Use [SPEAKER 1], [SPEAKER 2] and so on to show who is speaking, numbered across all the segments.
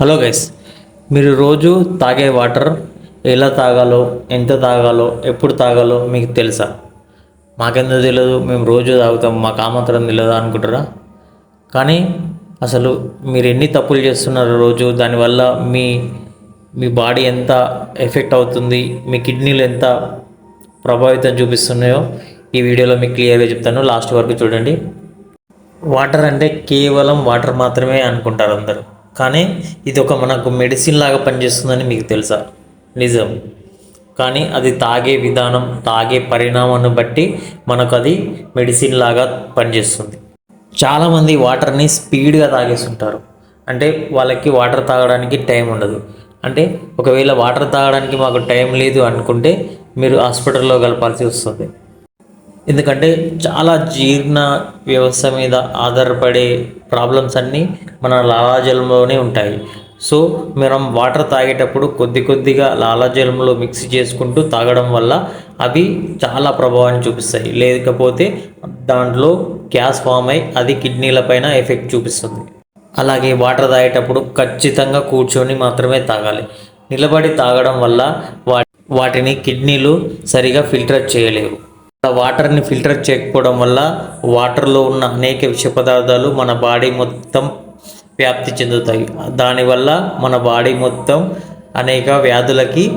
[SPEAKER 1] Hello guys మీరు రోజు తాగే వాటర్ ఎలా తాగాలో ఎంత తాగాలో ఎప్పుడు తాగాలో మీకు తెలుసా? మాకెందుకు తెలియదు మేము రోజు తాగుతాం మాకు ఆ తెలియదు అనుకుంటారా? కానీ అసలు మీరు ఎన్ని తప్పులు చేస్తున్నారు రోజు దానివల్ల మీ మీ బాడీ ఎంత ఎఫెక్ట్ అవుతుంది మీ కిడ్నీలు ఎంత ప్రభావితం చూపిస్తున్నాయో ఈ వీడియోలో మీకు క్లియర్గా చెప్తాను. లాస్ట్ వరకు చూడండి. వాటర్ అంటే కేవలం వాటర్ మాత్రమే అనుకుంటారు అందరూ. కానీ ఇది ఒక మనకు మెడిసిన్ లాగా పనిచేస్తుందని మీకు తెలుసా? నిజం. కానీ అది తాగే విధానం తాగే పరిణామాన్ని బట్టి మనకు అది మెడిసిన్ లాగా పనిచేస్తుంది. చాలామంది వాటర్ని స్పీడ్గా తాగేస్తుంటారు. అంటే వాళ్ళకి వాటర్ తాగడానికి టైం ఉండదు. అంటే ఒకవేళ వాటర్ తాగడానికి మాకు టైం లేదు అనుకుంటే మీరు హాస్పిటల్లో కలపాల్సి వస్తుంది. ఎందుకంటే చాలా జీర్ణ వ్యవస్థ మీద ఆధారపడే ప్రాబ్లమ్స్ అన్నీ మన లాలాజలంలోనే ఉంటాయి. సో మనం వాటర్ తాగేటప్పుడు కొద్ది కొద్దిగా లాలాజలంలో మిక్స్ చేసుకుంటూ తాగడం వల్ల అవి చాలా ప్రభావాన్ని చూపిస్తాయి. లేకపోతే దాంట్లో గ్యాస్ ఫామ్ అయి అది కిడ్నీల పైన ఎఫెక్ట్ చూపిస్తుంది. అలాగే వాటర్ తాగేటప్పుడు ఖచ్చితంగా కూర్చొని మాత్రమే తాగాలి. నిలబడి తాగడం వల్ల వా వాటిని కిడ్నీలు సరిగా ఫిల్టర్ చేయలేవు. వాటర్ని ఫిల్టర్ చేయకపోవడం వల్ల వాటర్లో ఉన్న అనేక విష పదార్థాలు మన బాడీ మొత్తం వ్యాప్తి చెందుతాయి. దానివల్ల మన బాడీ మొత్తం అనేక వ్యాధులకి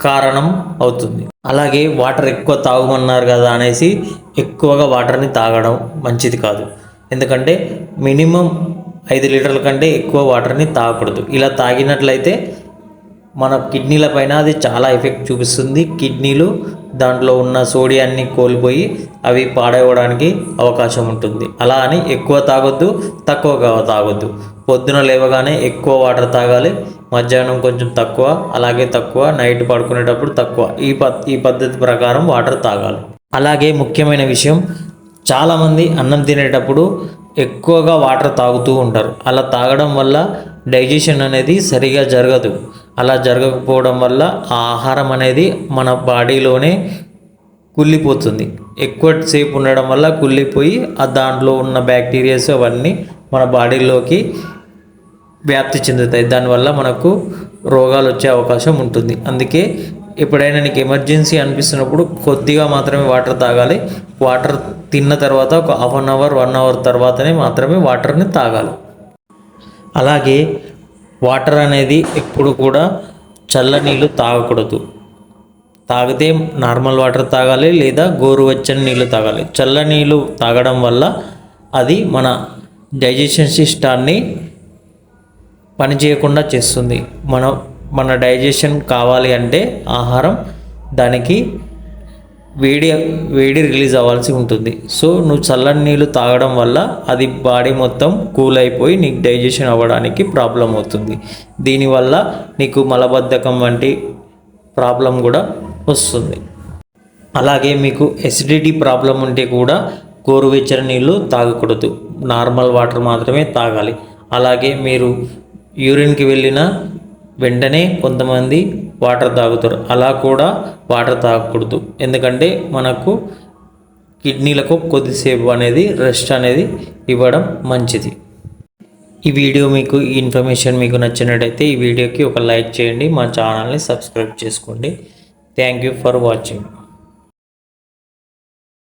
[SPEAKER 1] కారణం అవుతుంది. అలాగే వాటర్ ఎక్కువ తాగమన్నారు కదా అనేసి ఎక్కువగా వాటర్ని తాగడం మంచిది కాదు. ఎందుకంటే మినిమం ఐదు లీటర్ల కంటే ఎక్కువ వాటర్ని తాగకూడదు. ఇలా తాగినట్లయితే మన కిడ్నీల పైన అది చాలా ఎఫెక్ట్ చూపిస్తుంది. కిడ్నీలు దాంట్లో ఉన్న సోడియాన్ని కోల్పోయి అవి పాడవడానికి అవకాశం ఉంటుంది. అలా అని ఎక్కువ తాగొద్దు తక్కువగా తాగొద్దు. పొద్దున లేవగానే ఎక్కువ వాటర్ తాగాలి మధ్యాహ్నం కొంచెం తక్కువ అలాగే తక్కువ నైట్ పడుకునేటప్పుడు తక్కువ. ఈ పద్ ఈ పద్ధతి ప్రకారం వాటర్ తాగాలి. అలాగే ముఖ్యమైన విషయం చాలామంది అన్నం తినేటప్పుడు ఎక్కువగా వాటర్ తాగుతూ ఉంటారు. అలా తాగడం వల్ల డైజెషన్ అనేది సరిగా జరగదు. అలా జరగకపోవడం వల్ల ఆ ఆహారం అనేది మన బాడీలోనే కుళ్ళిపోతుంది. ఎక్కువ సేపు ఉండడం వల్ల కుళ్ళిపోయి ఆ దాంట్లో ఉన్న బ్యాక్టీరియాస్ అవన్నీ మన బాడీలోకి వ్యాప్తి చెందుతాయి. దానివల్ల మనకు రోగాలు వచ్చే అవకాశం ఉంటుంది. అందుకే ఎప్పుడైనా నీకు ఎమర్జెన్సీ అనిపిస్తున్నప్పుడు కొద్దిగా మాత్రమే వాటర్ తాగాలి. వాటర్ తిన్న తర్వాత ఒక half an hour one hour తర్వాతనే మాత్రమే వాటర్ని తాగాలి. అలాగే వాటర్ అనేది ఎప్పుడు కూడా చల్ల నీళ్ళు తాగకూడదు. తాగితే నార్మల్ వాటర్ తాగాలి లేదా గోరువెచ్చని నీళ్ళు తాగాలి. చల్ల నీళ్ళు తాగడం వల్ల అది మన డైజెషన్ సిస్టాన్ని పనిచేయకుండా చేస్తుంది. మన మన డైజెషన్ కావాలి అంటే ఆహారం దానికి వేడి వేడి రిలీజ్ అవ్వాల్సి ఉంటుంది. సో నువ్వు చల్లని నీళ్ళు తాగడం వల్ల అది బాడీ మొత్తం కూల్ అయిపోయి నీకు డైజెషన్ అవ్వడానికి ప్రాబ్లం అవుతుంది. దీనివల్ల నీకు మలబద్ధకం వంటి ప్రాబ్లం కూడా వస్తుంది. అలాగే మీకు ఎసిడిటీ ప్రాబ్లం ఉంటే కూడా గోరువెచ్చని నీళ్ళు తాగకూడదు. నార్మల్ వాటర్ మాత్రమే తాగాలి. అలాగే మీరు యూరిన్కి వెళ్ళిన వెంటనే కొంతమంది వాటర్ తాగుతారు. అలా కూడా వాటర్ తాగకూడదు. ఎందుకంటే మనకు కిడ్నీలకు కొద్దిసేపు అనేది రెస్ట్ అనేది ఇవ్వడం మంచిది. ఈ వీడియో మీకు ఈ ఇన్ఫర్మేషన్ మీకు నచ్చినట్టయితే ఈ వీడియోకి ఒక లైక్ చేయండి. మా ఛానల్ని సబ్స్క్రైబ్ చేసుకోండి. Thank you for watching.